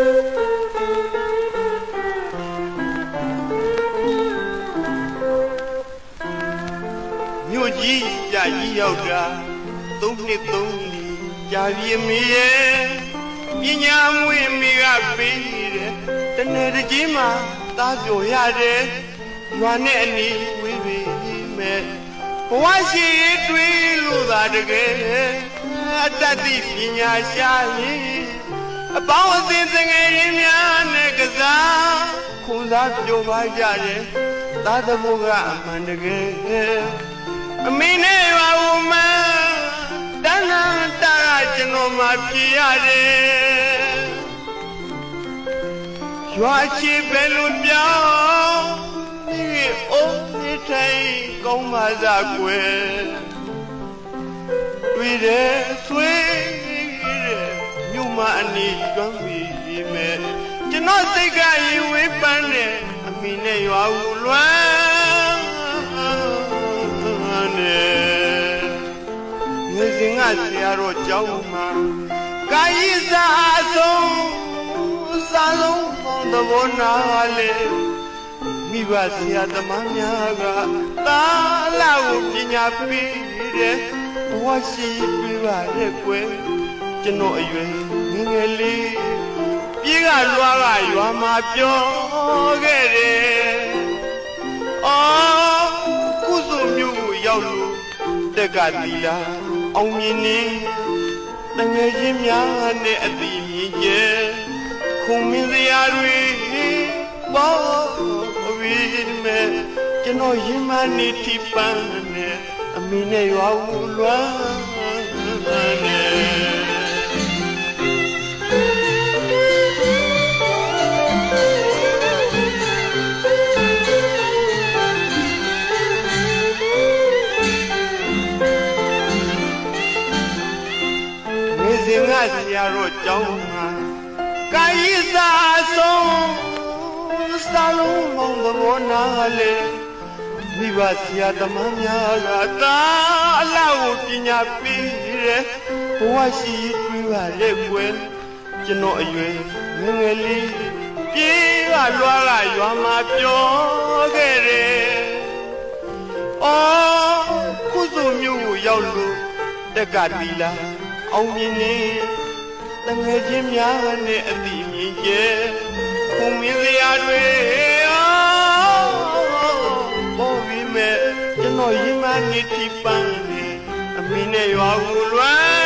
မြို့ကြီးကြကြီးရောက်တာသုံးနှစ်သုံးလီကြာပြင်းမီရဲ့ပညာမွေးမိကပေးတယ်တနေ့တစ်ကြီးမှာသားပြောရတယ်ရွာနဲ့အနီးဝေးပေမဲ့ဘဝရှိရေးတွေးလို့သာတကယ်အတတ်သိပညာရှာရင် အပေါင်းအသင်းသငယ်ရင်းများနဲ့ကစားခုန်စားကြိုးပါကြတယ်သားသမုကအမှန်တကယ်အမေနဲ့ရွာဦးမတန်းတန်းတာရကျွန်တော်မှပြရတယ်ရွာချီပဲလို့ပြောင်းဒီအိုးဒီထိုင်ကောင်းပါစားကွယ်တွေ့တယ်ဆွေးတယ် မြို့မအနီးကျွမ်းပြီးမဲ့ကျွန်တော်စိတ်ကရေဝေးပန်းတယ်အမေနဲ့ရွာဦးလွမ်းနဲ့ငယ်စဉ်ကဆရာတော်ကျောင်းမှာကာယိစာအဆုံးစာလုံးပေါင်းသဘောနာလေမိဘဆရာသမားများကသာလာကိုပညာပေးတယ်ဘဝရှိပြပါရဲ့ကွယ် ကျွန်တော်အရွယ်ငယ်ငယ်လေးပြေးကလွားကရွာမှာပြောခဲ့တယ်အော်ကုစုမျိုးကိုရောက်လို့တက်ကတီလာအောင်မြင်နေတငယ်ချင်းများနဲ့အတိမြင်ကျဲခုံမင်းစရာတွေပေါ်ပြီးမဲ့ကျွန်တော်ရင်မနေတိပန်းနဲ့အမေနဲ့ရွာဦးလွမ်း နဲ့နေစဉ်ကဆရာတော်ကျောင်းမှာကာယိသာဆုံးစာလုံးမောင်သဘောနာလေမိဘဆရာသမားများကသာအလောက်ကိုပညာပေးတယ်ဘဝရှိတွေ့ပါလေကွယ်ကျွန်တော်အရွယ်ငယ်ငယ်လေးပြေးကလွားကရွာမှာပြောခဲ့တယ်အော်ကုသိုလ်မျိုးကိုရောက်လို့တက်ကတီလာ အောင်မြင်နေတငယ်ချင်းများနဲ့အတိမြင်ကျဲခုံမင်းစရာတွေအော်ပေါ်ပြီးမဲ့ကျွန်တော်ရင်မနေတိပန်းနေအမင်းနဲ့ရွာကိုလွမ်း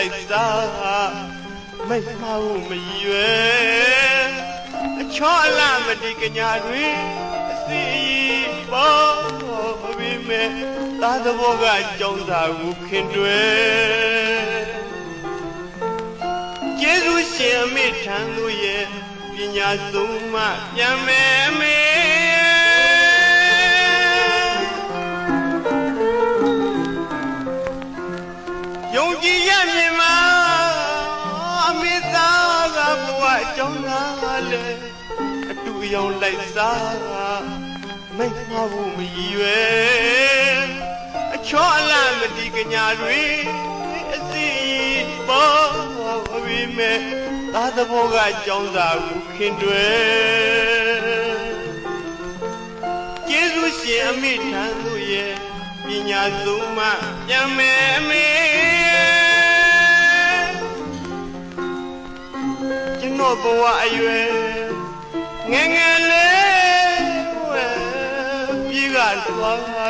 လိုက်စားမိတ်မဟုတ်မရွယ်အချောလာမဒီကညာတွေအစီပေါ်ပြီးမဲ့သားသဘောကကြောင်းစာကိုခင်တွယ်ကျေးဇူးရှင်အမိထံသို့ရဲ့ပညာဆုံးမှပြန်မယ်အမေယုံကြည် လားလေအတူအယောင်လိုက်စားမိတ်မဖို့မရည်ရွယ်အချောအလားမဒီကညာတွေအစီပေါ်ပြီးမဲ့သာသဘောကအကြောင်းစာကိုခင်တွယ်ကျေးဇူးရှင်အမိထံသို့ရဲ့ပညာဆုံးမှပြန်မယ်အမေ ဘဝအရွယ်ငယ်ငယ်လေးဝဲပြေးကသွားတာ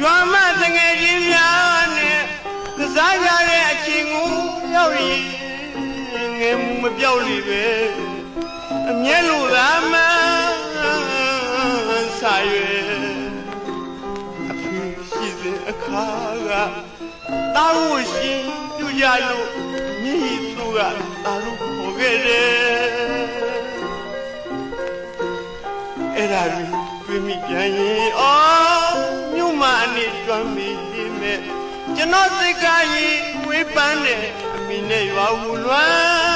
ရွာမတငယ်ချင်းများနဲ့ကစားကြတဲ့အချိန်ကိုရောက်ရင်ငယ်မှုမပြောက်လိပဲအမျက်လိုသာမှဆာရွယ်အဖေရှိစဉ်အခါကတာလို့ရှင်ပြကြလို့မြည်သူ ကတာလို့ခေါ်ခဲ့တယ်အဲ့ဒါကြီးဘတွေးမိပြန်ရင်အော်မြို့မအနေကျွမ်းမိမဲ့ကျွန်တော်စိတ်ကရင်ဝေးပန်းတယ်အမိနဲ့ရွာဝူလွမ်း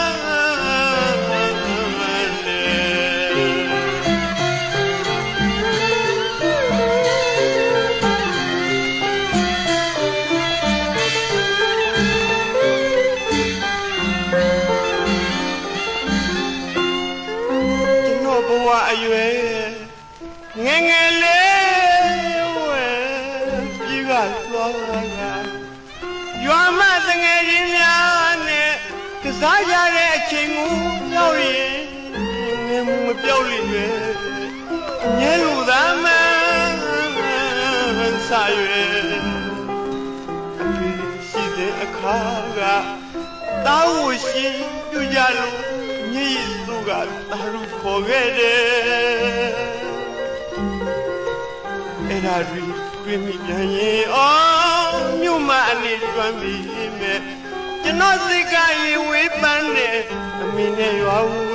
သွားတာရွာမတငယ်ချင်းများနဲ့ကစားကြတဲ့အချိန်ကိုရောက်ရင်ငယ်မပြောက်လိမ့်မယ်ငယ်လူသားမဆာရွယ်အဖေရှိတဲ့အခါကတာဝရှိပြကြလို့ညီစုကတာရုခေါ်ခဲ့တယ်အဲ့ဒါတွေ တွေ့မိပြန်ရင်အော်မြို့မအနေကျွမ်းပြီးမဲ့ကျွန်တော်စိတ်ကရေဝေးပန်းတယ်အမင်းနဲ့ရွာဦး